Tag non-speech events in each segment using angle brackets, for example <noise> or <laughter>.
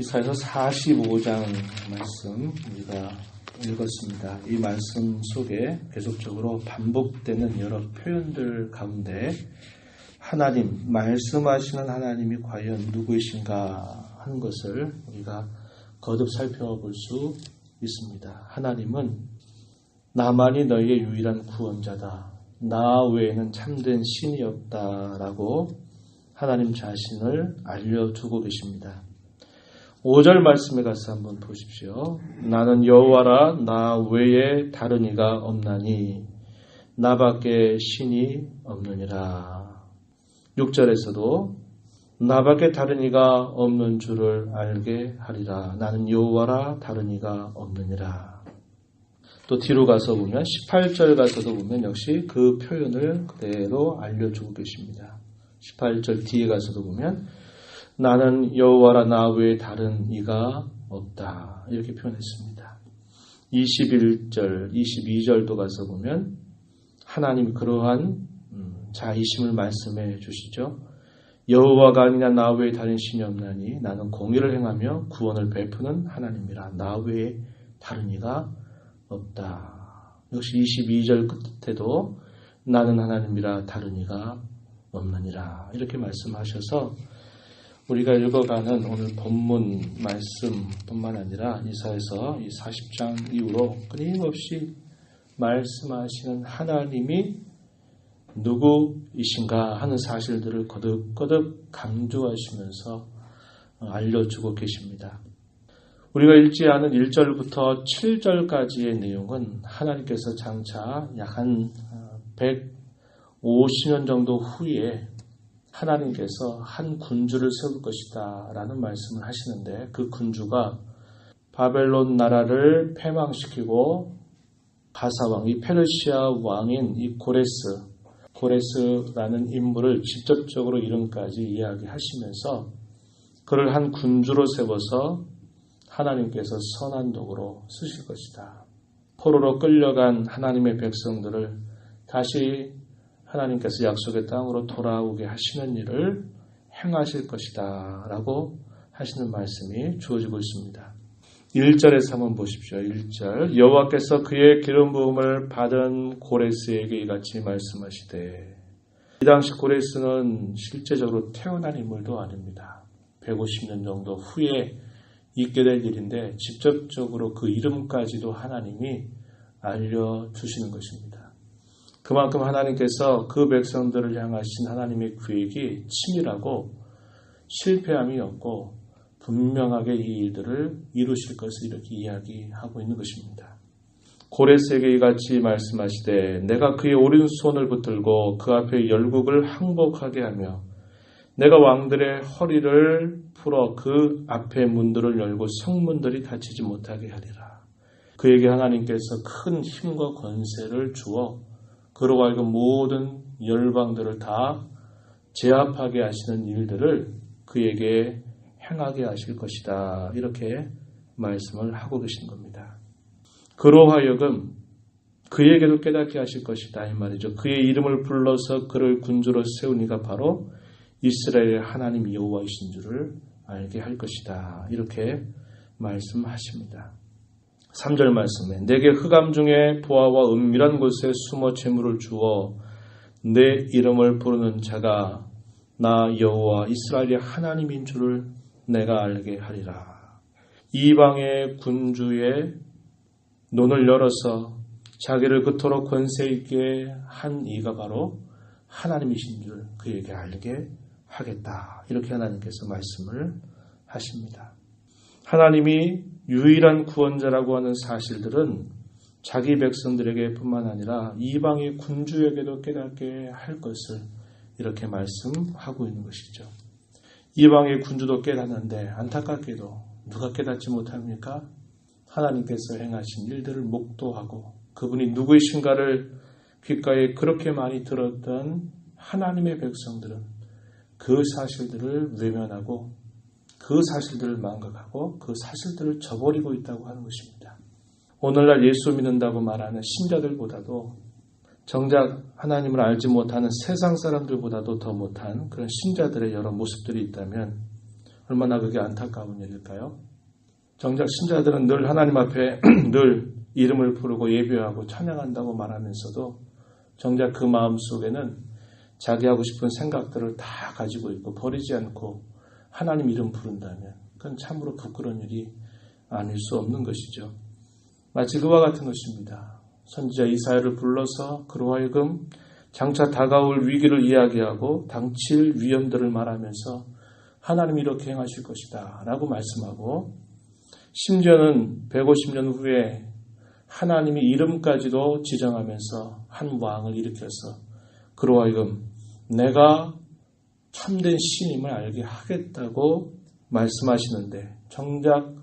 이사에서 45장 말씀 우리가 읽었습니다. 이 말씀 속에 계속적으로 반복되는 여러 표현들 가운데 하나님, 말씀하시는 하나님이 과연 누구이신가 하는 것을 우리가 거듭 살펴볼 수 있습니다. 하나님은 나만이 너희의 유일한 구원자다. 나 외에는 참된 신이 없다라고 하나님 자신을 알려두고 계십니다. 5절 말씀에 가서 한번 보십시오. 나는 여호와라 나 외에 다른 이가 없나니 나밖에 신이 없느니라. 6절에서도 나밖에 다른 이가 없는 줄을 알게 하리라. 나는 여호와라 다른 이가 없느니라. 또 뒤로 가서 보면 18절 가서도 보면 역시 그 표현을 그대로 알려주고 계십니다. 18절 뒤에 가서도 보면 나는 여호와라 나 외에 다른 이가 없다. 이렇게 표현했습니다. 21절, 22절도 가서 보면 하나님 그러한 자이심을 말씀해 주시죠. 여호와가 아니냐 나 외에 다른 신이 없나니 나는 공의를 행하며 구원을 베푸는 하나님이라 나 외에 다른 이가 없다. 역시 22절 끝에도 나는 하나님이라 다른 이가 없느니라 이렇게 말씀하셔서 우리가 읽어가는 오늘 본문 말씀뿐만 아니라 이사에서 이 40장 이후로 끊임없이 말씀하시는 하나님이 누구이신가 하는 사실들을 거듭거듭 강조하시면서 알려주고 계십니다. 우리가 읽지 않은 1절부터 7절까지의 내용은 하나님께서 장차 약 한 150년 정도 후에 하나님께서 한 군주를 세울 것이다 라는 말씀을 하시는데 그 군주가 바벨론 나라를 패망시키고 가사왕 이 페르시아 왕인 이 고레스 고레스라는 인물을 직접적으로 이름까지 이야기하시면서 그를 한 군주로 세워서 하나님께서 선한 독으로 쓰실 것이다. 포로로 끌려간 하나님의 백성들을 다시 하나님께서 약속의 땅으로 돌아오게 하시는 일을 행하실 것이다. 라고 하시는 말씀이 주어지고 있습니다. 1절에서 한번 보십시오. 1절. 여호와께서 그의 기름 부음을 받은 고레스에게 이같이 말씀하시되 이 당시 고레스는 실제적으로 태어난 인물도 아닙니다. 150년 정도 후에 있게 될 일인데 직접적으로 그 이름까지도 하나님이 알려주시는 것입니다. 그만큼 하나님께서 그 백성들을 향하신 하나님의 계획이 치밀하고 실패함이 없고 분명하게 이 일들을 이루실 것을 이렇게 이야기하고 있는 것입니다. 고레스에게 이같이 말씀하시되 내가 그의 오른손을 붙들고 그 앞에 열국을 항복하게 하며 내가 왕들의 허리를 풀어 그 앞에 문들을 열고 성문들이 닫히지 못하게 하리라. 그에게 하나님께서 큰 힘과 권세를 주어 그로 하여금 모든 열방들을 다 제압하게 하시는 일들을 그에게 행하게 하실 것이다. 이렇게 말씀을 하고 계신 겁니다. 그로 하여금 그에게도 깨닫게 하실 것이다. 이 말이죠. 그의 이름을 불러서 그를 군주로 세우니가 바로 이스라엘의 하나님 여호와이신 줄을 알게 할 것이다. 이렇게 말씀하십니다. 3절 말씀에 내게 흑암 중에 보아와 은밀한 곳에 숨어 재물을 주어 내 이름을 부르는 자가 나 여호와 이스라엘의 하나님인 줄을 내가 알게 하리라. 이방의 군주의 눈을 열어서 자기를 그토록 권세 있게 한 이가 바로 하나님이신 줄 그에게 알게 하겠다. 이렇게 하나님께서 말씀을 하십니다. 하나님이 유일한 구원자라고 하는 사실들은 자기 백성들에게 뿐만 아니라 이방의 군주에게도 깨닫게 할 것을 이렇게 말씀하고 있는 것이죠. 이방의 군주도 깨닫는데 안타깝게도 누가 깨닫지 못합니까? 하나님께서 행하신 일들을 목도하고 그분이 누구이신가를 귓가에 그렇게 많이 들었던 하나님의 백성들은 그 사실들을 외면하고 그 사실들을 망각하고 그 사실들을 저버리고 있다고 하는 것입니다. 오늘날 예수 믿는다고 말하는 신자들보다도 정작 하나님을 알지 못하는 세상 사람들보다도 더 못한 그런 신자들의 여러 모습들이 있다면 얼마나 그게 안타까운 일일까요? 정작 신자들은 늘 하나님 앞에 <clears throat> 늘 이름을 부르고 예배하고 찬양한다고 말하면서도 정작 그 마음 속에는 자기 하고 싶은 생각들을 다 가지고 있고 버리지 않고 하나님 이름 부른다면 그건 참으로 부끄러운 일이 아닐 수 없는 것이죠. 마치 그와 같은 것입니다. 선지자 이사야를 불러서 그로 하여금 장차 다가올 위기를 이야기하고 당칠 위험들을 말하면서 하나님이 이렇게 행하실 것이다 라고 말씀하고 심지어는 150년 후에 하나님이 이름까지도 지정하면서 한 왕을 일으켜서 그로 하여금 내가 참된 신임을 알게 하겠다고 말씀하시는데 정작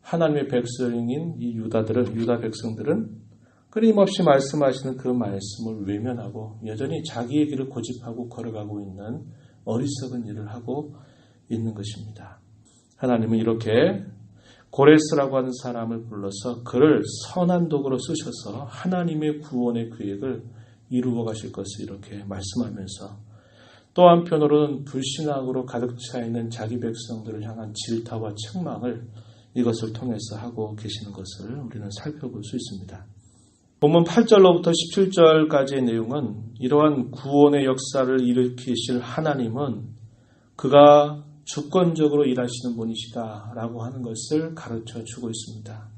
하나님의 백성인 이 유다들은 유다 백성들은 끊임없이 말씀하시는 그 말씀을 외면하고 여전히 자기의 길을 고집하고 걸어가고 있는 어리석은 일을 하고 있는 것입니다. 하나님은 이렇게 고레스라고 하는 사람을 불러서 그를 선한 도구로 쓰셔서 하나님의 구원의 계획을 이루어 가실 것을 이렇게 말씀하면서 또 한편으로는 불신앙으로 가득 차 있는 자기 백성들을 향한 질타와 책망을 이것을 통해서 하고 계시는 것을 우리는 살펴볼 수 있습니다. 본문 8절로부터 17절까지의 내용은 이러한 구원의 역사를 일으키실 하나님은 그가 주권적으로 일하시는 분이시다 라고 하는 것을 가르쳐 주고 있습니다.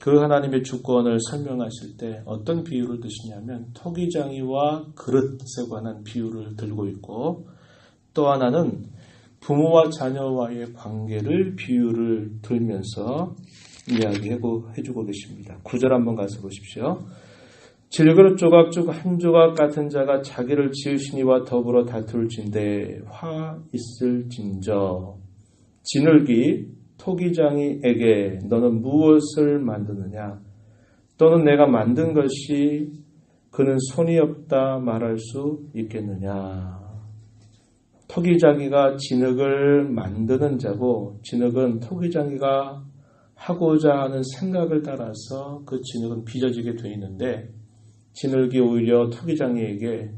그 하나님의 주권을 설명하실 때 어떤 비유를 드시냐면 토기장이와 그릇에 관한 비유를 들고 있고 또 하나는 부모와 자녀와의 관계를 비유를 들면서 이야기해주고 계십니다. 구절 한번 가서 보십시오. 질그릇 조각죽 한 조각 같은 자가 자기를 지으시니와 더불어 다툴진대 화 있을진저 진흙이 토기장이에게 너는 무엇을 만드느냐 또는 내가 만든 것이 그는 손이 없다 말할 수 있겠느냐 토기장이가 진흙을 만드는 자고 진흙은 토기장이가 하고자 하는 생각을 따라서 그 진흙은 빚어지게 되어 있는데 진흙이 오히려 토기장이에게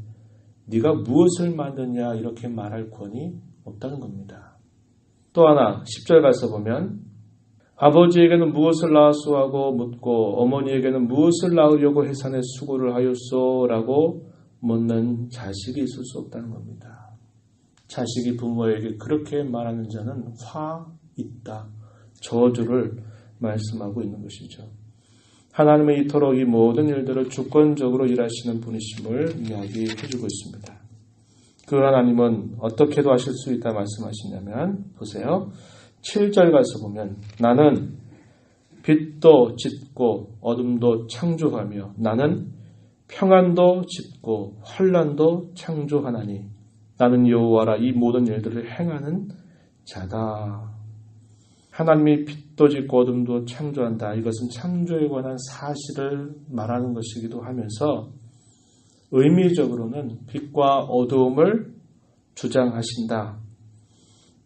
네가 무엇을 만드냐 이렇게 말할 권이 없다는 겁니다. 또 하나 10절 가서 보면 아버지에게는 무엇을 낳았소 하고 묻고 어머니에게는 무엇을 낳으려고 해산에 수고를 하였소 라고 묻는 자식이 있을 수 없다는 겁니다. 자식이 부모에게 그렇게 말하는 자는 화 있다. 저주를 말씀하고 있는 것이죠. 하나님은 이토록 이 모든 일들을 주권적으로 일하시는 분이심을 이야기해 주고 있습니다. 그 하나님은 어떻게도 하실 수 있다 말씀하시냐면 보세요. 7절 가서 보면 나는 빛도 짓고 어둠도 창조하며 나는 평안도 짓고 환란도 창조하나니 나는 여호와라 이 모든 일들을 행하는 자다. 하나님이 빛도 짓고 어둠도 창조한다. 이것은 창조에 관한 사실을 말하는 것이기도 하면서 의미적으로는 빛과 어두움을 주장하신다.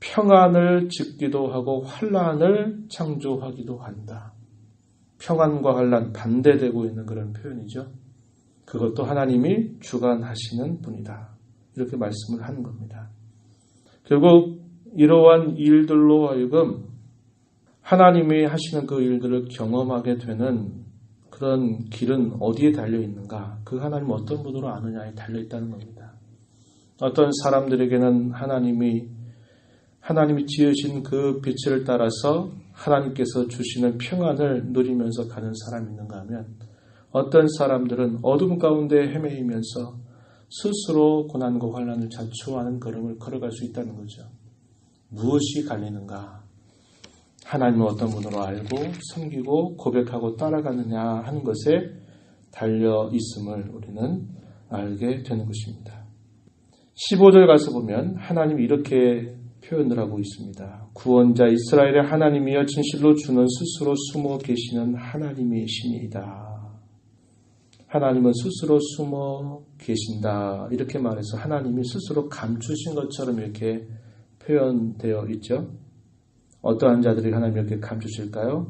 평안을 짓기도 하고 환란을 창조하기도 한다. 평안과 환란 반대되고 있는 그런 표현이죠. 그것도 하나님이 주관하시는 분이다. 이렇게 말씀을 하는 겁니다. 결국 이러한 일들로 하여금 하나님이 하시는 그 일들을 경험하게 되는 그런 길은 어디에 달려 있는가? 그 하나님 어떤 분으로 아느냐에 달려 있다는 겁니다. 어떤 사람들에게는 하나님이 하나님이 지으신 그 빛을 따라서 하나님께서 주시는 평안을 누리면서 가는 사람이 있는가 하면 어떤 사람들은 어둠 가운데 헤매이면서 스스로 고난과 환란을 자초하는 걸음을 걸어갈 수 있다는 거죠. 무엇이 갈리는가? 하나님을 어떤 분으로 알고 섬기고 고백하고 따라가느냐 하는 것에 달려 있음을 우리는 알게 되는 것입니다. 15절 가서 보면 하나님이 이렇게 표현을 하고 있습니다. 구원자 이스라엘의 하나님이여 진실로 주는 스스로 숨어 계시는 하나님이시니이다. 하나님은 스스로 숨어 계신다. 이렇게 말해서 하나님이 스스로 감추신 것처럼 이렇게 표현되어 있죠. 어떠한 자들이 하나님 이렇게 감추실까요?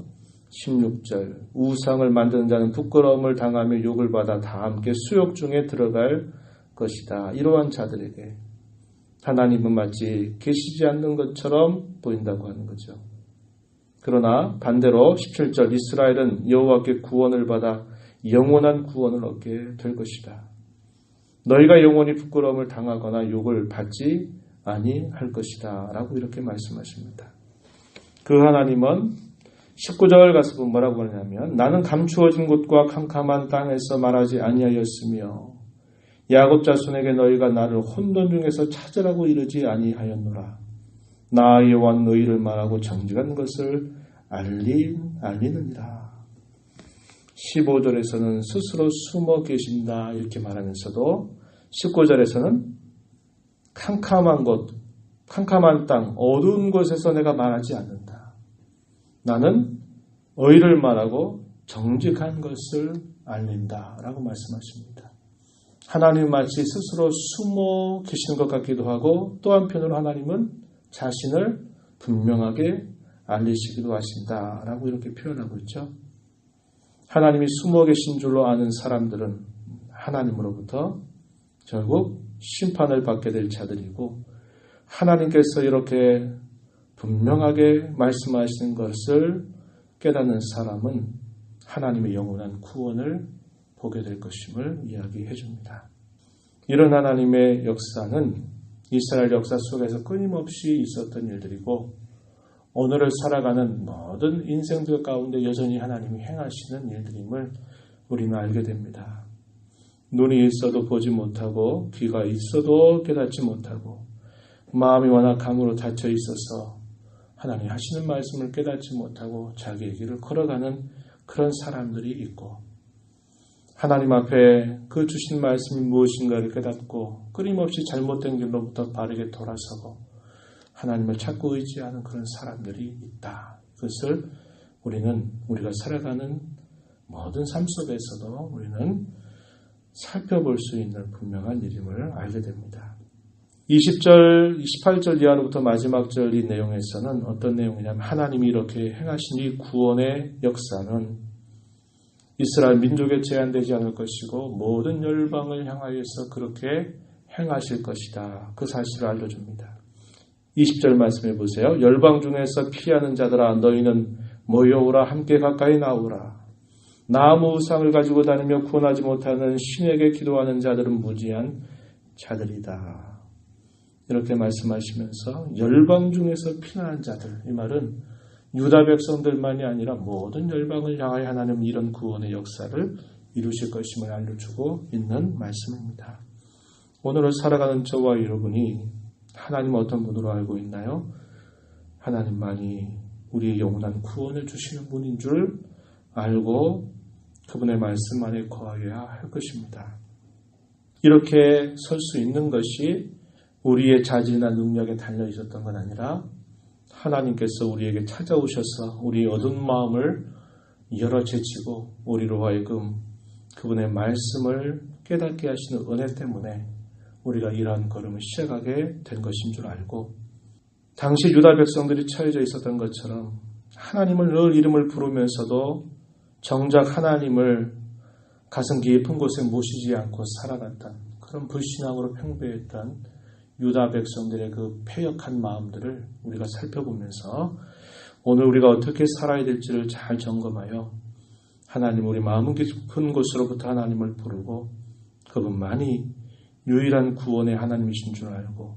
16절 우상을 만드는 자는 부끄러움을 당하며 욕을 받아 다 함께 수욕 중에 들어갈 것이다. 이러한 자들에게 하나님은 마치 계시지 않는 것처럼 보인다고 하는 거죠. 그러나 반대로 17절 이스라엘은 여호와께 구원을 받아 영원한 구원을 얻게 될 것이다. 너희가 영원히 부끄러움을 당하거나 욕을 받지 아니할 것이다. 라고 이렇게 말씀하십니다. 그 하나님은 19절 가서 뭐라고 하냐면 나는 감추어진 곳과 캄캄한 땅에서 말하지 아니하였으며 야곱 자손에게 너희가 나를 혼돈 중에서 찾으라고 이르지 아니하였노라. 나 여호와 너희를 말하고 정직한 것을 알리 알리느니라. 15절에서는 스스로 숨어 계신다 이렇게 말하면서도 19절에서는 캄캄한 곳, 캄캄한 땅, 어두운 곳에서 내가 말하지 않는다. 나는 의를 말하고 정직한 것을 알린다. 라고 말씀하십니다. 하나님 마치 스스로 숨어 계시는 것 같기도 하고 또 한편으로 하나님은 자신을 분명하게 알리시기도 하신다. 라고 이렇게 표현하고 있죠. 하나님이 숨어 계신 줄로 아는 사람들은 하나님으로부터 결국 심판을 받게 될 자들이고 하나님께서 이렇게 분명하게 말씀하시는 것을 깨닫는 사람은 하나님의 영원한 구원을 보게 될 것임을 이야기해 줍니다. 이런 하나님의 역사는 이스라엘 역사 속에서 끊임없이 있었던 일들이고 오늘을 살아가는 모든 인생들 가운데 여전히 하나님이 행하시는 일들임을 우리는 알게 됩니다. 눈이 있어도 보지 못하고 귀가 있어도 깨닫지 못하고 마음이 워낙 감으로 닫혀 있어서 하나님 하시는 말씀을 깨닫지 못하고 자기의 길을 걸어가는 그런 사람들이 있고 하나님 앞에 그 주신 말씀이 무엇인가를 깨닫고 끊임없이 잘못된 길로부터 바르게 돌아서고 하나님을 찾고 의지하는 그런 사람들이 있다. 그것을 우리는 우리가 살아가는 모든 삶 속에서도 우리는 살펴볼 수 있는 분명한 일임을 알게 됩니다. 20절, 28절 이하로부터 마지막 절 이 내용에서는 어떤 내용이냐면 하나님이 이렇게 행하신 이 구원의 역사는 이스라엘 민족에 제한되지 않을 것이고 모든 열방을 향하여서 그렇게 행하실 것이다. 그 사실을 알려줍니다. 20절 말씀해 보세요. 열방 중에서 피하는 자들아 너희는 모여오라 함께 가까이 나오라. 나무 우상을 가지고 다니며 구원하지 못하는 신에게 기도하는 자들은 무지한 자들이다. 이렇게 말씀하시면서 열방 중에서 피난한 자들 이 말은 유다 백성들만이 아니라 모든 열방을 향하여 하나님 이런 구원의 역사를 이루실 것임을 알려주고 있는 말씀입니다. 오늘을 살아가는 저와 여러분이 하나님 어떤 분으로 알고 있나요? 하나님만이 우리의 영원한 구원을 주시는 분인 줄 알고 그분의 말씀 안에 거하여야 할 것입니다. 이렇게 설 수 있는 것이 우리의 자질이나 능력에 달려 있었던 건 아니라 하나님께서 우리에게 찾아오셔서 우리의 어두운 마음을 열어 제치고 우리로 하여금 그분의 말씀을 깨닫게 하시는 은혜 때문에 우리가 이러한 걸음을 시작하게 된 것인 줄 알고 당시 유다 백성들이 처해져 있었던 것처럼 하나님을 늘 이름을 부르면서도 정작 하나님을 가슴 깊은 곳에 모시지 않고 살아갔던 그런 불신앙으로 평배했던 유다 백성들의 그 폐역한 마음들을 우리가 살펴보면서 오늘 우리가 어떻게 살아야 될지를 잘 점검하여 하나님 우리 마음 깊은 곳으로부터 하나님을 부르고 그분만이 유일한 구원의 하나님이신 줄 알고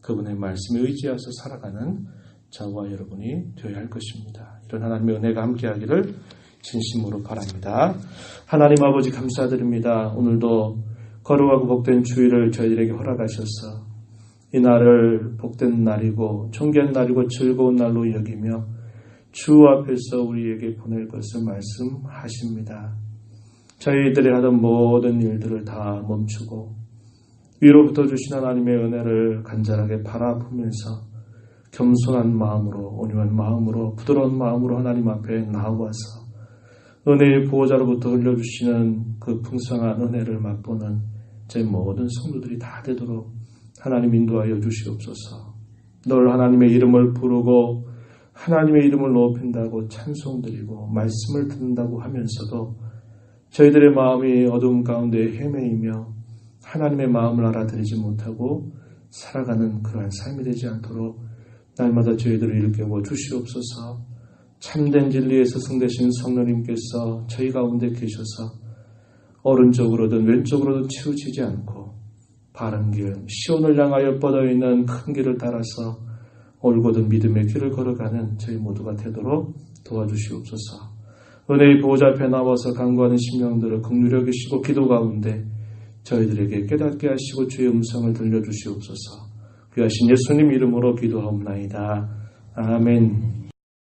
그분의 말씀에 의지하서 살아가는 저와 여러분이 되어야 할 것입니다. 이런 하나님의 은혜가 함께하기를 진심으로 바랍니다. 하나님 아버지 감사드립니다. 오늘도 거룩하고 복된 주일을 저희들에게 허락하셔서 이 날을 복된 날이고 존귀한 날이고 즐거운 날로 여기며 주 앞에서 우리에게 보낼 것을 말씀하십니다. 저희들이 하던 모든 일들을 다 멈추고 위로부터 주신 하나님의 은혜를 간절하게 바라보면서 겸손한 마음으로 온유한 마음으로 부드러운 마음으로 하나님 앞에 나와서 은혜의 보호자로부터 흘려주시는 그 풍성한 은혜를 맛보는 제 모든 성도들이 다 되도록 하나님 인도하여 주시옵소서. 널 하나님의 이름을 부르고 하나님의 이름을 높인다고 찬송드리고 말씀을 듣는다고 하면서도 저희들의 마음이 어둠 가운데 헤매이며 하나님의 마음을 알아들이지 못하고 살아가는 그러한 삶이 되지 않도록 날마다 저희들을 일깨워 주시옵소서 참된 진리에서 승되신 성령님께서 저희 가운데 계셔서 오른쪽으로든 왼쪽으로든 치우치지 않고 바른 길, 시온을 향하여 뻗어 있는 큰 길을 따라서 올곧은 믿음의 길을 걸어가는 저희 모두가 되도록 도와주시옵소서. 은혜의 보호자 앞에 나와서 간구하는 심령들을 극률여 계시고 기도 가운데 저희들에게 깨닫게 하시고 주의 음성을 들려주시옵소서. 귀하신 예수님 이름으로 기도하옵나이다. 아멘.